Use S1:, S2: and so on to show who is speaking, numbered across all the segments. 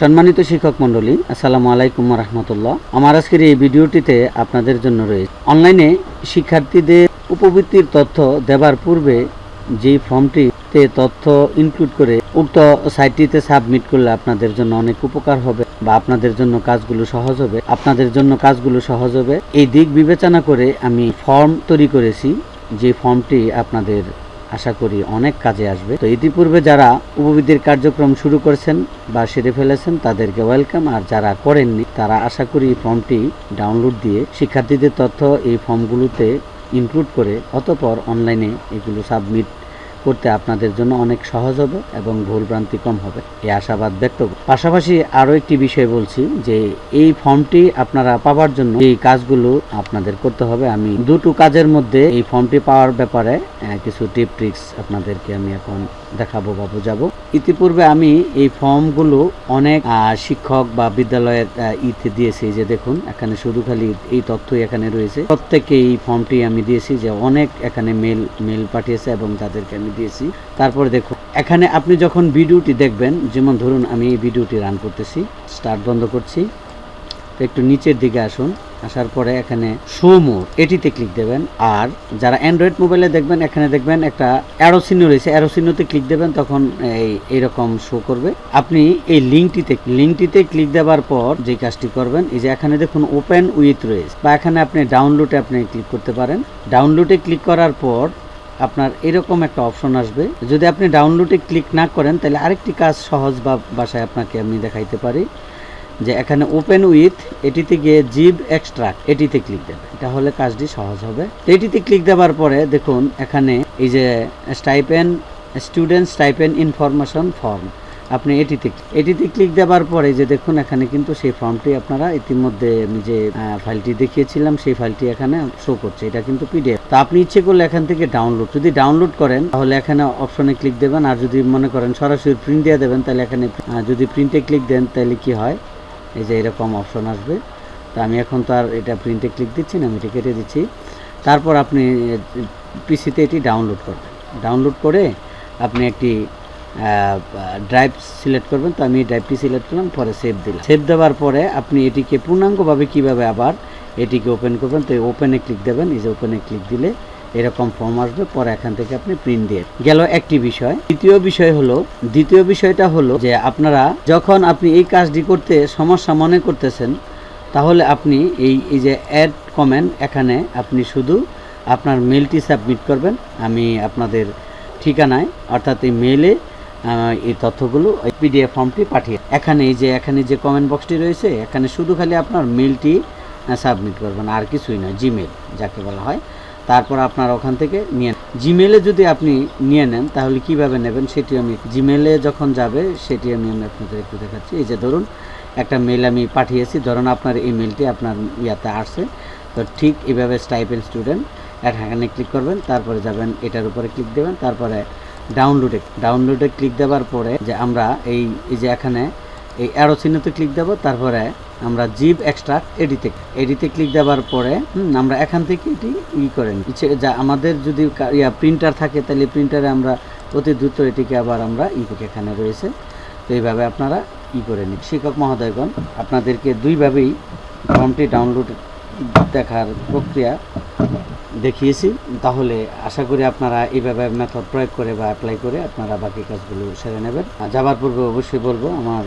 S1: সম্মানিত শিক্ষক মণ্ডলী, আসসালামু আলাইকুম রহমতুল্লাহ। আমার আজকের এই ভিডিওটিতে আপনাদের জন্য রয়েছে, অনলাইনে শিক্ষার্থীদের উপবৃত্তির তথ্য দেবার পূর্বে যে ফর্মটিতে তথ্য ইনক্লুড করে উক্ত সাইটটিতে সাবমিট করলে আপনাদের জন্য অনেক উপকার হবে বা আপনাদের জন্য কাজগুলো সহজ হবে। আপনাদের জন্য কাজগুলো সহজ হবে। এই দিক বিবেচনা করে আমি ফর্ম তৈরি করেছি, যে ফর্মটি আপনাদের আশা করি অনেক কাজে আসবে। তো ইতিপূর্বে যারা উপবৃদ্ধির কার্যক্রম শুরু করেছেন বা সেরে ফেলেছেন, তাদেরকে ওয়েলকাম। আর যারা করেননি, তারা আশা করি এই ফর্মটি ডাউনলোড দিয়ে শিক্ষার্থীদের তথ্য এই ফর্মগুলোতে ইনক্লুড করে, অতপর অনলাইনে এগুলো সাবমিট করতে আপনাদের জন্য অনেক সহজ হবে এবং ভুলভ্রান্তি কম হবে। এই আশাবাদ ব্যক্ত। পাশাপাশি আরও একটি বিষয় বলছি যে এই ফর্মটি আপনারা পাওয়ার জন্য এই কাজগুলো আপনাদের করতে হবে। আমি দুটো কাজের মধ্যে এই ফর্মটি পাওয়ার ব্যাপারে কিছু টিপ ট্রিক্স আপনাদেরকে আমি এখন দেখাবো বা বোঝাবো। ইতিপূর্বে আমি এই ফর্মগুলো অনেক শিক্ষক বা বিদ্যালয়ের ইতে দিয়েছি যে দেখুন, এখানে শুধু খালি এই তথ্যই এখানে রয়েছে। প্রত্যেকে এই ফর্মটি আমি দিয়েছি যে অনেক এখানে মেল মেল পাঠিয়েছে এবং তাদেরকে আমি দিয়েছি। তারপরে দেখুন, এখানে আপনি যখন ভিডিওটি দেখবেন, যেমন ধরুন আমি এই ভিডিওটি রান করতেছি স্টার্ট বন্ধ করছি। একটু নিচের দিকে আসুন, আসার পরে এখানে শো মোর এটিতে ক্লিক দেবেন। আর যারা অ্যান্ড্রয়েড মোবাইলে দেখবেন, এখানে দেখবেন একটা অ্যারো চিহ্ন রয়েছে। অ্যারো চিহ্নতে ক্লিক দেবেন, তখন এই, এইরকম শো করবে। আপনি এই লিঙ্কটিতে লিঙ্কটিতে ক্লিক দেওয়ার পর যে কাজটি করবেন, এই যে এখানে দেখুন ওপেন উইথ রয়েছে। বা এখানে আপনি ডাউনলোডে আপনি ক্লিক করতে পারেন। ডাউনলোডে ক্লিক করার পর আপনার এরকম একটা অপশন আসবে। যদি আপনি ডাউনলোডে ক্লিক না করেন, তাহলে আরেকটি কাজ সহজ বা বাসায় আপনাকে আমি দেখাইতে পারি, যে এখানে ওপেন উইথ এটিতে গিয়ে জিব এক্সট্রাক্ট এটিতে ক্লিক দেবে। তাহলে কাজটি সহজ হবে। তো এটিতে ক্লিক দেওয়ার পরে দেখুন, এখানে এই যে stipend student stipend information form আপনি এটিতে এটিতে ক্লিক দেওয়ার পরে যে দেখুন, এখানে কিন্তু সেই ফর্মটি আপনারা ইতিমধ্যে আমি যে ফাইলটি দেখিয়েছিলাম, সেই ফাইলটি এখানে শো করছে। এটা কিন্তু পিডিএফ তো আপনি ইচ্ছে করলে এখান থেকে ডাউনলোড যদি ডাউনলোড করেন, তাহলে এখানে অপশনে ক্লিক দেবেন। আর যদি মনে করেন সরাসরি প্রিন্ট দিয়ে দেবেন, তাহলে এখানে যদি প্রিন্টে ক্লিক দেন, তাহলে কি হয়? এই যে এরকম অপশন আসবে। তো আমি এখন তো আর এটা প্রিন্টে ক্লিক দিচ্ছি না, আমি এটা কেটে দিচ্ছি। তারপর আপনি পিসিতে এটি ডাউনলোড করবেন। ডাউনলোড করে আপনি একটি ড্রাইভ সিলেক্ট করবেন, তো আমি ড্রাইভটি সিলেক্ট করলাম, পরে সেভ দিলাম। সেভ দেওয়ার পরে আপনি এটিকে পূর্ণাঙ্গভাবে কীভাবে আবার এটিকে ওপেন করবেন, তো ওপেনে ক্লিক দেবেন, এই যে ওপেনে ক্লিক দিলে এরকম ফর্ম আসবে, পরে এখান থেকে আপনি প্রিন্ট দিয়ে গেল একটি বিষয়। দ্বিতীয় বিষয় হলো, দ্বিতীয় বিষয়টা হলো যে আপনারা যখন আপনি এই কাজটি করতে সমস্যা মনে করতেছেন, তাহলে আপনি এই এই যে অ্যাড কমেন্ট এখানে আপনি শুধু আপনার মেলটি সাবমিট করবেন। আমি আপনাদের ঠিকানায়, অর্থাৎ এই মেলে এই তথ্যগুলো পিডিএফ ফর্মটি পাঠিয়ে। এখানে এই যে, এখানে যে কমেন্ট বক্সটি রয়েছে, এখানে শুধু খালি আপনার মেলটি সাবমিট করবেন, আর কিছুই নয় জিমেল যাকে বলা হয়। তারপর আপনার ওখান থেকে নিয়ে জিমেলে যদি আপনি নিয়ে নেন, তাহলে কীভাবে নেবেন সেটি আমি জিমেলে যখন যাবে, সেটি আমি আমি আপনাদের একটু দেখাচ্ছি। এই যে ধরুন, একটা মেল আমি পাঠিয়েছি, ধরুন আপনার এই মেলটি আপনার ইয়াতে আসছে। তো ঠিক এভাবে স্টাইপেন স্টুডেন্ট এখানে ক্লিক করবেন, তারপরে যাবেন, এটার উপরে ক্লিক দেবেন, তারপরে ডাউনলোডে ডাউনলোডে ক্লিক দেওয়ার পরে যে আমরা এই এই যে এখানে এই অ্যারো চিহ্নতে ক্লিক দেব, তারপরে আমরা জিপ এক্সট্রা এডিতে এডিতে ক্লিক দেওয়ার পরে আমরা এখান থেকে এটি ই করে নিই। ইচ্ছে যা আমাদের যদি ইয়া প্রিন্টার থাকে, তাহলে প্রিন্টারে আমরা অতি দ্রুত এটিকে আবার আমরা ই এখানে রয়েছে। তো এইভাবে আপনারা ই করে নিন। শিক্ষক মহোদয়গণ, আপনাদেরকে দুইভাবেই ফর্মটি ডাউনলোড দেখার প্রক্রিয়া দেখিয়েছি, তাহলে আশা করি আপনারা এইভাবে মেথড প্রয়োগ করে বা অ্যাপ্লাই করে আপনারা বাকি কাজগুলো সেরে নেবেন। আর যাবার পূর্বে অবশ্যই বলব, আমার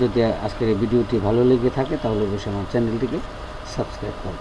S1: যদি আজকের এই ভিডিওটি ভালো লেগে থাকে, তাহলে অবশ্যই আমার চ্যানেলটিকে সাবস্ক্রাইব করবেন।